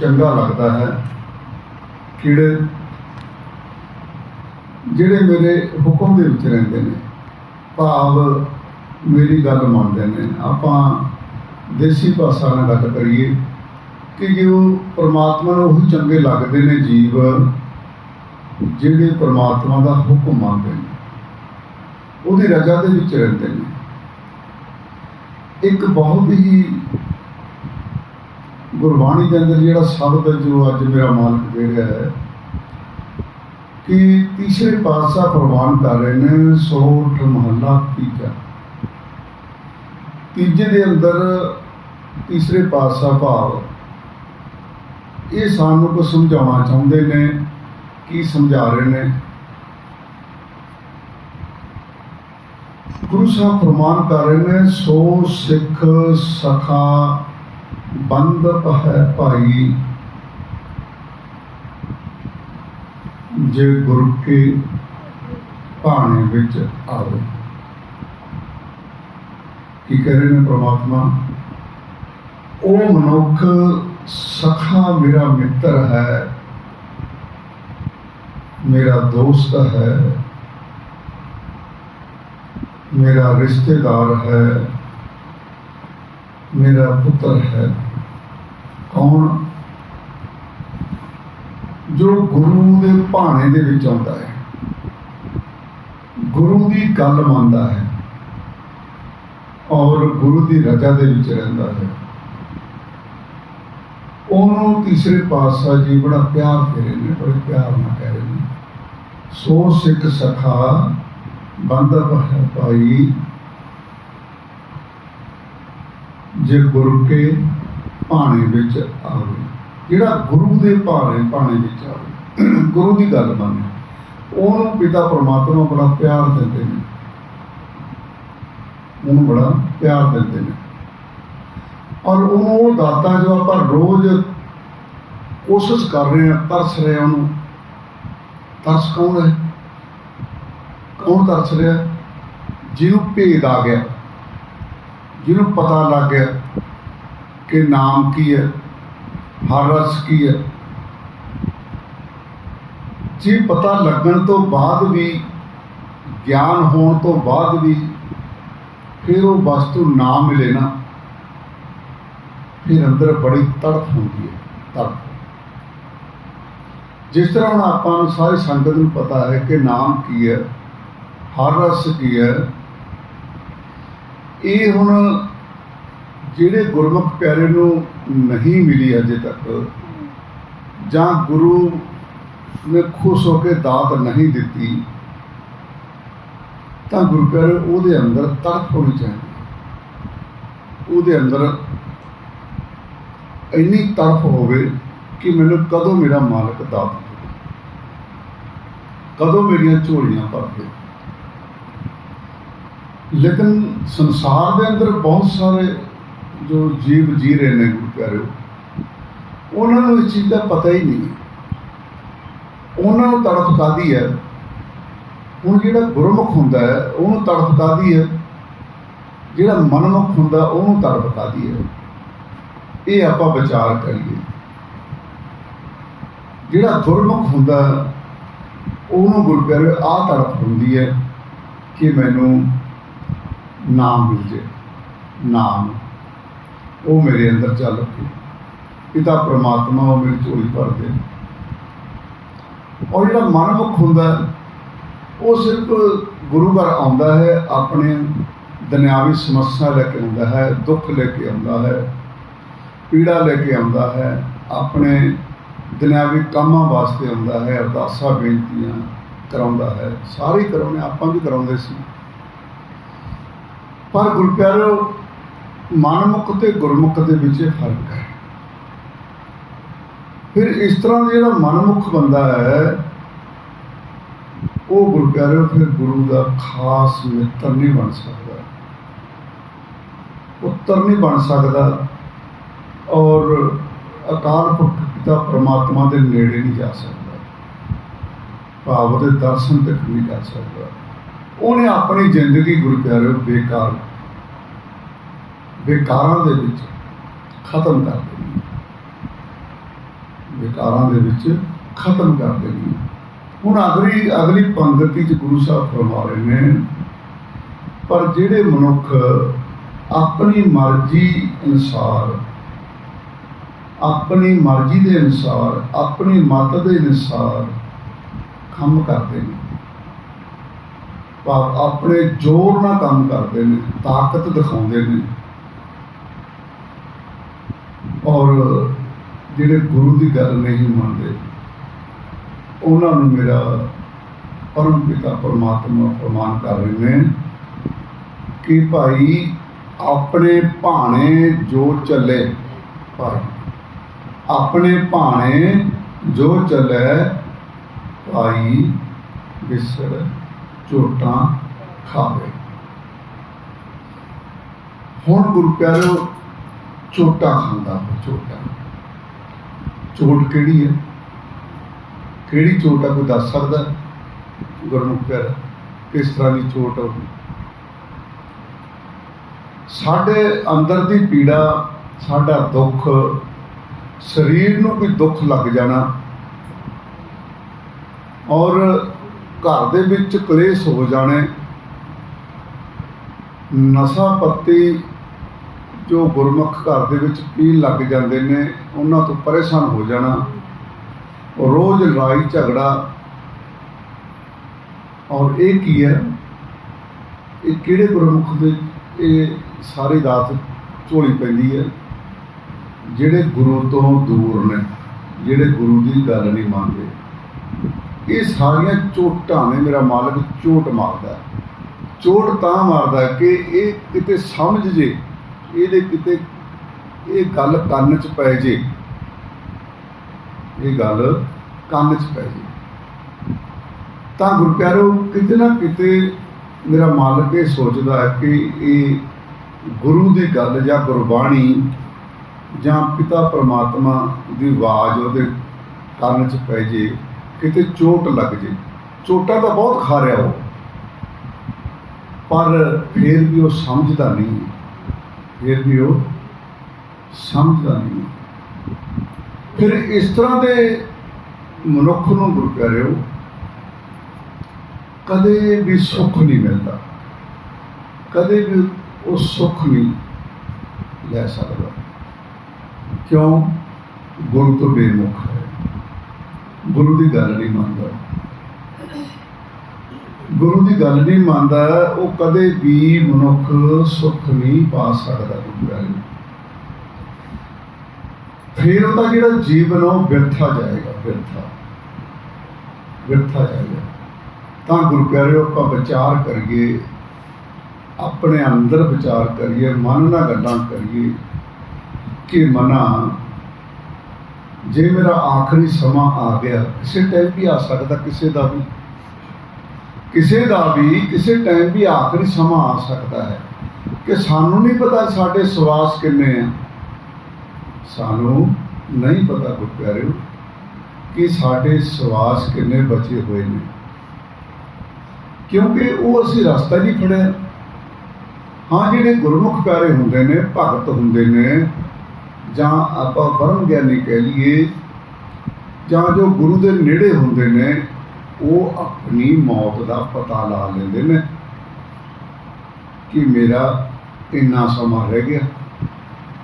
ਚੰਗਾ ਲੱਗਦਾ ਹੈ। ਕੀੜੇ ਜਿਹੜੇ ਮੇਰੇ ਹੁਕਮ ਦੇ ਵਿੱਚ ਰਹਿੰਦੇ ਨੇ, ਭਾਵ ਮੇਰੀ ਗੱਲ ਮੰਨਦੇ ਨੇ। ਆਪਾਂ ਦੇਸੀ ਭਾਸ਼ਾ ਨਾਲ ਗੱਲ ਕਰੀਏ ਕਿ ਜੋ ਪਰਮਾਤਮਾ ਨੂੰ ਉਹ ਚੰਗੇ ਲੱਗਦੇ ਨੇ ਜੀਵ, ਜਿਹੜੇ ਪਰਮਾਤਮਾ ਦਾ ਹੁਕਮ ਮੰਨਦੇ ਨੇ, ਉਹਦੀ ਰਜ਼ਾ ਦੇ ਵਿੱਚ ਰਹਿੰਦੇ ਨੇ। ਇੱਕ ਬਹੁਤ ਹੀ ਗੁਰਬਾਣੀ ਦੇ ਅੰਦਰ ਜਿਹੜਾ ਸ਼ਬਦ ਜੋ ਅੱਜ ਮੇਰਾ ਮਾਲਕ ਦੇ ਰਿਹਾ ਹੈ, ਕਿ ਤੀਸਰੇ ਪਾਤਸ਼ਾਹ ਪ੍ਰਵਾਨ ਕਰ ਰਹੇ ਨੇ ਸੋਠ ਮਹੱਲਾ ਤੀਜਾ। ਤੀਜੇ ਦੇ ਅੰਦਰ ਤੀਸਰੇ ਪਾਤਸ਼ਾਹ ਭਾਵ, ਇਹ ਸਾਨੂੰ ਕੋ ਸਮਝਾਉਣਾ ਚਾਹੁੰਦੇ ਨੇ, ਕੀ ਸਮਝਾ ਰਹੇ ਨੇ। ਗੁਰੂ ਸਾਹਿਬ ਫਰਮਾਨ ਕਰ ਰਹੇ ਨੇ, ਸੋ ਸਿੱਖ ਸਖਾ ਬੰਦ ਹੈ ਭਾਈ। ਜੇ ਗੁਰੂ ਕੇ ਭਾਣੇ ਵਿੱਚ ਆਵੇ। ਕੀ ਕਹਿ ਰਹੇ ਨੇ ਪ੍ਰਮਾਤਮਾ? ਉਹ ਮਨੁੱਖ ਸਖਾ ਮੇਰਾ ਮਿੱਤਰ ਹੈ। ਮੇਰਾ ਦੋਸਤ ਹੈ। ਮੇਰਾ ਰਿਸ਼ਤੇਦਾਰ ਹੈ। ਮੇਰਾ ਪੁੱਤਰ ਹੈ। ਕੌਣ? ਜੋ ਗੁਰੂ ਦੇ ਭਾਣੇ ਦੇ ਵਿੱਚ ਆਉਂਦਾ ਹੈ। ਗੁਰੂ ਦੀ ਗੱਲ ਮੰਨਦਾ ਹੈ। ਔਰ ਗੁਰੂ ਦੀ ਰਜ਼ਾ ਦੇ ਵਿੱਚ ਰਹਿੰਦਾ ਹੈ। ਉਹਨੂੰ ਤੀਸਰੇ ਪਾਤਸ਼ਾਹ ਜੀ ਬੜਾ ਪਿਆਰ ਦੇ ਰਹੇ ਨੇ, ਬੜੇ ਪਿਆਰ ਨਾਲ ਕਹਿ ਰਹੇ ਨੇ। ਸੋ ਸਿੱਖ ਸਖਾ ਬੰਦਪ ਹੈ ਭਾਈ ਜੇ ਗੁਰੂ ਕੇ ਭਾਣੇ ਵਿੱਚ ਆਵੇ। ਜਿਹੜਾ ਗੁਰੂ ਦੇ ਭਾਣੇ ਭਾਣੇ ਵਿੱਚ ਆਵੇ, ਗੁਰੂ ਦੀ ਗੱਲ ਮੰਨੇ। ਉਹਨੂੰ ਪਿਤਾ ਪਰਮਾਤਮਾ ਬੜਾ ਪਿਆਰ ਦਿੰਦੇ ਨੇ। ਉਹਨੂੰ ਬੜਾ ਪਿਆਰ ਦਿੰਦੇ ਨੇ। ਔਰ ਉਹਨੂੰ ਉਹ ਦਾਤਾ ਜੋ ਆਪਾਂ ਰੋਜ਼ ਕੋਸ਼ਿਸ਼ ਕਰ ਰਹੇ ਹਾਂ, ਤਰਸ ਰਹੇ ਉਹਨੂੰ, ਤਰਸ ਕੌਣ ਹੈ? ਕੌਣ ਤਰਸ ਰਿਹਾ? ਜਿਹਨੂੰ ਭੇਦ ਆ ਗਿਆ। ਜਿਹਨੂੰ ਪਤਾ ਲੱਗ ਗਿਆ ਕਿ ਨਾਮ ਕੀ ਹੈ, ਹਰ ਰਸ ਕੀ ਹੈ। ਜੇ ਪਤਾ ਲੱਗਣ ਤੋਂ ਬਾਅਦ ਵੀ, ਗਿਆਨ ਹੋਣ ਤੋਂ ਬਾਅਦ ਵੀ ਫਿਰ ਉਹ ਵਸਤੂ ਨਾ ਮਿਲੇ ਨਾ, ਫਿਰ ਅੰਦਰ ਬੜੀ ਤੜਫ ਹੁੰਦੀ ਹੈ ਤੜਫ ਜਿਸ ਤਰ੍ਹਾਂ ਹੁਣ ਆਪਾਂ ਨੂੰ ਸਾਰੀ ਸੰਗਤ ਨੂੰ ਪਤਾ ਹੈ ਕਿ ਨਾਮ ਕੀ ਹੈ, ਹਰ ਰਸ ਕੀ ਹੈ ਇਹ ਹੁਣ ਜਿਹੜੇ ਗੁਰਮੁਖ ਪਿਆਰੇ ਨੂੰ ਨਹੀਂ ਮਿਲੀ ਅਜੇ ਤੱਕ, ਜਾਂ ਗੁਰੂ ਨੇ ਖੁਸ਼ ਹੋ ਕੇ ਦਾਤ ਨਹੀਂ ਦਿੱਤੀ, ਤਾਂ ਗੁਰੂ ਪਿਆਰੇ ਉਹਦੇ ਅੰਦਰ ਤੜਪ ਹੋਣੀ ਚਾਹੀਦੀ ਉਹਦੇ ਅੰਦਰ ਇੰਨੀ ਤੜਪ ਹੋਵੇ ਕਿ ਮੈਨੂੰ ਕਦੋਂ ਮੇਰਾ ਮਾਲਕ ਦਾਤ ਦੇਵੇ। ਕਦੋਂ ਮੇਰੀਆਂ ਝੋਲੀਆਂ ਭਰ ਦੇ ਲੇਕਿਨ ਸੰਸਾਰ ਦੇ ਅੰਦਰ ਬਹੁਤ ਸਾਰੇ ਜੋ ਜੀਵ ਜੀ ਰਹੇ ਨੇ ਗੁਰੂ ਪਿਆਰਿਓ ਉਹਨਾਂ ਨੂੰ ਇਸ ਚੀਜ਼ ਦਾ ਪਤਾ ਹੀ ਨਹੀਂ। ਉਹਨਾਂ ਨੂੰ ਤੜਫ ਕਾਦੀ ਹੈ? ਹੁਣ ਜਿਹੜਾ ਗੁਰਮੁਖ ਹੁੰਦਾ ਹੈ, ਉਹਨੂੰ ਤੜਫ ਕਾਦੀ ਹੈ? ਜਿਹੜਾ ਮਨਮੁਖ ਹੁੰਦਾ, ਉਹਨੂੰ ਤੜਫ ਕਾਦੀ ਹੈ? ਇਹ ਆਪਾਂ ਵਿਚਾਰ ਕਰੀਏ। ਜਿਹੜਾ ਗੁਰਮੁਖ ਹੁੰਦਾ, ਉਹਨੂੰ ਗੁਰਪਿਆਰੇ ਆ ਤੜਫ ਹੁੰਦੀ ਹੈ ਕਿ ਮੈਨੂੰ ਨਾਮ ਮਿਲ ਜੇ ਨਾਮ। ਉਹ ਮੇਰੇ ਅੰਦਰ ਚੱਲ ਪਏ। ਪਿਤਾ ਪ੍ਰਮਾਤਮਾ ਉਹ ਮੇਰੀ ਝੋਲੀ ਭਰ ਦੇ ਔਰ ਜਿਹੜਾ ਮਨਮੁਖ ਹੁੰਦਾ ਹੈ, ਉਹ ਸਿਰਫ ਗੁਰੂ ਘਰ ਆਉਂਦਾ ਹੈ ਆਪਣੇ ਦੁਨਿਆਵੀ ਸਮੱਸਿਆ ਲੈ ਕੇ ਆਉਂਦਾ ਹੈ ਦੁੱਖ ਲੈ ਕੇ ਆਉਂਦਾ ਹੈ ਪੀੜਾ ਲੈ ਕੇ ਆਉਂਦਾ ਹੈ ਆਪਣੇ ਦੁਨਿਆਵੀ ਕੰਮਾਂ ਵਾਸਤੇ ਆਉਂਦਾ ਹੈ ਅਰਦਾਸਾਂ ਬੇਨਤੀਆਂ ਕਰਾਉਂਦਾ ਹੈ। ਸਾਰੇ ਕਰਾਉਣੇ ਆਪਾਂ ਵੀ ਕਰਾਉਂਦੇ ਸੀ। ਪਰ ਗੁਰੂ ਪਿਆਰੋ ਮਨਮੁਖ ਤੇ ਗੁਰਮੁਖ ਦੇ ਵਿੱਚ ਫ਼ਰਕ ਹੈ। ਫਿਰ ਇਸ ਤਰ੍ਹਾਂ ਦਾ ਜਿਹੜਾ ਮਨਮੁਖ ਬੰਦਾ ਹੈ, ਉਹ ਗੁਰੂ ਫਿਰ ਗੁਰੂ ਦਾ ਖਾਸ ਮਿੱਤਰ ਨਹੀਂ ਬਣ ਸਕਦਾ। ਪੁੱਤਰ ਨਹੀਂ ਬਣ ਸਕਦਾ ਔਰ ਅਕਾਲ ਪੁਰਖ ਪਿਤਾ ਪ੍ਰਮਾਤਮਾ ਦੇ ਨੇੜੇ ਨਹੀਂ ਜਾ ਸਕਦਾ। ਭਾਵ ਦੇ ਦਰਸ਼ਨ ਤੱਕ ਨਹੀਂ ਜਾ ਸਕਦਾ। ਉਹਨੇ ਆਪਣੀ ਜ਼ਿੰਦਗੀ ਗੁਰੂ ਪਿਆਰਿਓ ਬੇਕਾਰ ਬੇਕਾਰਾਂ ਦੇ ਵਿੱਚ ਖਤਮ ਕਰ ਦਿੱਤੀ। ਵਿਕਾਰਾਂ ਦੇ ਵਿੱਚ ਖਤਮ ਕਰ ਦੇਣੀ ਹੁਣ ਅਗਲੀ ਅਗਲੀ ਪੰਗਤੀ ਚ ਗੁਰੂ ਸਾਹਿਬ ਫਰਮਾ ਰਹੇ ਨੇ, ਪਰ ਜਿਹੜੇ ਮਨੁੱਖ ਆਪਣੀ ਮਰਜ਼ੀ ਅਨੁਸਾਰ, ਆਪਣੀ ਮਰਜ਼ੀ ਦੇ ਅਨੁਸਾਰ, ਆਪਣੀ ਮਤ ਦੇ ਅਨੁਸਾਰ ਕੰਮ ਕਰਦੇ ਨੇ ਪਰ ਆਪਣੇ ਜ਼ੋਰ ਨਾਲ ਕੰਮ ਕਰਦੇ ਨੇ, ਤਾਕਤ ਦਿਖਾਉਂਦੇ ਨੇ। ਔਰ ਜਿਹੜੇ ਗੁਰੂ ਦੀ ਗੱਲ ਨਹੀਂ ਮੰਨਦੇ, ਉਹਨਾਂ ਨੂੰ ਮੇਰਾ ਪਰਮ ਪਿਤਾ ਪਰਮਾਤਮਾ ਫਰਮਾਨ ਕਰ ਰਹੇ ਨੇ ਕਿ ਭਾਈ ਆਪਣੇ ਭਾਣੇ ਜੋ ਚੱਲੇ, ਭਾਈ ਆਪਣੇ ਭਾਣੇ ਜੋ ਚੱਲੇ, ਭਾਈ ਵਿਸਰ ਝੋਟਾਂ ਖਾਵੇ। ਹੁਣ ਗੁਰੂ ਪਿਆਰਿਓ ਝੋਟਾ ਖਾਂਦਾ ਵਾ, ਝੋਟਾ। ਚੋਟ ਕਿਹੜੀ ਹੈ? ਕਿਹੜੀ ਚੋਟ ਆ? ਕੋਈ ਦੱਸ ਸਕਦਾ ਗੁਰਮੁਖ ਪਿਆਰਾ ਕਿਸ ਤਰ੍ਹਾਂ ਦੀ ਚੋਟ ਹੋਊਗੀ ਸਾਡੇ ਅੰਦਰ ਦੀ ਪੀੜਾ ਸਾਡਾ ਦੁੱਖ ਸਰੀਰ ਨੂੰ ਕੋਈ ਦੁੱਖ ਲੱਗ ਜਾਣਾ। ਔਰ ਘਰ ਦੇ ਵਿੱਚ ਕਲੇਸ਼ ਹੋ ਜਾਣੇ, ਨਸ਼ਾ ਪੱਤੀ ਜੋ ਗੁਰਮੁਖ ਘਰ ਦੇ ਵਿੱਚ ਪੀਣ ਲੱਗ ਜਾਂਦੇ ਨੇ, ਉਹਨਾਂ ਤੋਂ ਪਰੇਸ਼ਾਨ ਹੋ ਜਾਣਾ। ਰੋਜ਼ ਲੜਾਈ ਝਗੜਾ। ਔਰ ਇਹ ਕੀ ਹੈ? ਇਹ ਕਿਹੜੇ ਗੁਰਮੁਖ ਦੇ ਇਹ ਸਾਰੀ ਰਾਤ ਝੋਲੀ ਪੈਂਦੀ ਹੈ? ਜਿਹੜੇ ਗੁਰੂ ਤੋਂ ਦੂਰ ਨੇ, ਜਿਹੜੇ ਗੁਰੂ ਦੀ ਗੱਲ ਨਹੀਂ ਮੰਨਦੇ। ਇਹ ਸਾਰੀਆਂ ਚੋਟਾਂ ਨੇ ਮੇਰਾ ਮਾਲਕ ਚੋਟ ਮਾਰਦਾ ਹੈ। ਚੋਟ ਤਾਂ ਮਾਰਦਾ ਕਿ ਇਹ ਕਿਤੇ ਸਮਝ ਜੇ, ਇਹਦੇ ਕਿਤੇ ਇਹ ਗੱਲ ਕੰਨ 'ਚ ਪੈ ਜੇ। ਇਹ ਗੱਲ ਕੰਨ 'ਚ ਪੈ ਜੇ। ਤਾਂ ਗੁਰੂ ਪਿਆਰੋ, ਕਿਤੇ ਨਾ ਕਿਤੇ ਮੇਰਾ ਮਾਲਕ ਇਹ ਸੋਚਦਾ ਹੈ ਕਿ ਇਹ ਗੁਰੂ ਦੀ ਗੱਲ ਜਾਂ ਗੁਰਬਾਣੀ ਜਾਂ ਪਿਤਾ ਪਰਮਾਤਮਾ ਦੀ ਆਵਾਜ਼ ਉਹਦੇ ਕੰਨ 'ਚ ਪੈ ਜੇ। ਕਿਤੇ ਚੋਟ ਲੱਗ ਜੇ। ਚੋਟਾਂ ਤਾਂ ਬਹੁਤ ਖਾ ਰਿਹਾ ਉਹ। ਪਰ ਫਿਰ ਵੀ ਉਹ ਸਮਝਦਾ ਨਹੀਂ। ਫਿਰ ਵੀ ਉਹ ਸਮਝਦਾ ਨਹੀਂ। ਫਿਰ ਇਸ ਤਰ੍ਹਾਂ ਦੇ ਮਨੁੱਖ ਨੂੰ ਗੁਰੂ ਪਿਆਰਿਓ ਕਦੇ ਵੀ ਸੁੱਖ ਨਹੀਂ ਮਿਲਦਾ। ਕਦੇ ਵੀ ਉਹ ਸੁੱਖ ਨਹੀਂ ਲੈ ਸਕਦਾ। ਕਿਉਂ? ਗੁਰੂ ਤੋਂ ਬੇਮੁਖ ਹੈ। ਗੁਰੂ ਦੀ ਗੱਲ ਨਹੀਂ ਮੰਨਦਾ। ਗੁਰੂ ਦੀ ਗੱਲ ਨਹੀਂ ਮੰਨਦਾ, ਉਹ ਕਦੇ ਵੀ ਮਨੁੱਖ ਸੁੱਖ ਨਹੀਂ ਪਾ ਸਕਦਾ ਗੁਰੂ ਫਿਰ ਉਹਦਾ ਜਿਹੜਾ ਜੀਵਨ ਆ, ਉਹ ਵਿਰਥਾ ਜਾਏਗਾ, ਵਿਰਥਾ। ਵਿਰਥਾ ਜਾਏਗਾ। ਤਾਂ ਗੁਰੂ ਪਿਆਰਿਓ, ਆਪਾਂ ਵਿਚਾਰ ਕਰੀਏ, ਆਪਣੇ ਅੰਦਰ ਵਿਚਾਰ ਕਰੀਏ, ਮਨ ਨਾਲ ਗੱਲਾਂ ਕਰੀਏ, ਕਿ ਮਨਾ ਜੇ ਮੇਰਾ ਆਖਰੀ ਸਮਾਂ ਆ ਗਿਆ, ਕਿਸੇ ਟਾਈਮ ਵੀ ਆ ਸਕਦਾ, ਕਿਸੇ ਦਾ ਵੀ। ਕਿਸੇ ਦਾ ਵੀ, ਕਿਸੇ ਟਾਈਮ ਵੀ ਆਖਰੀ ਸਮਾਂ ਆ ਸਕਦਾ ਹੈ। ਕਿ ਸਾਨੂੰ ਨਹੀਂ ਪਤਾ ਸਾਡੇ ਸਵਾਸ ਕਿੰਨੇ ਆ। ਸਾਨੂੰ ਨਹੀਂ ਪਤਾ ਗੁਰ ਪਿਆਰਿਓ ਕਿ ਸਾਡੇ ਸਵਾਸ ਕਿੰਨੇ ਬਚੇ ਹੋਏ ਨੇ। ਕਿਉਂਕਿ ਉਹ ਅਸੀਂ ਰਸਤਾ ਨਹੀਂ ਫੜਿਆ ਹਾਂ, ਜਿਹੜੇ ਗੁਰਮੁਖ ਪਿਆਰੇ ਹੁੰਦੇ ਨੇ, ਭਗਤ ਹੁੰਦੇ ਨੇ ਜਾਂ ਆਪਾਂ ਬ੍ਰਹਮ ਗਿਆਨੀ ਕਹਿ ਲਈਏ, ਜਾਂ ਜੋ ਗੁਰੂ ਦੇ ਨੇੜੇ ਹੁੰਦੇ ਨੇ, ਉਹ ਆਪਣੀ ਮੌਤ ਦਾ ਪਤਾ ਲਾ ਲੈਂਦੇ ਨੇ ਕਿ ਮੇਰਾ ਇੰਨਾ ਸਮਾਂ ਰਹਿ ਗਿਆ।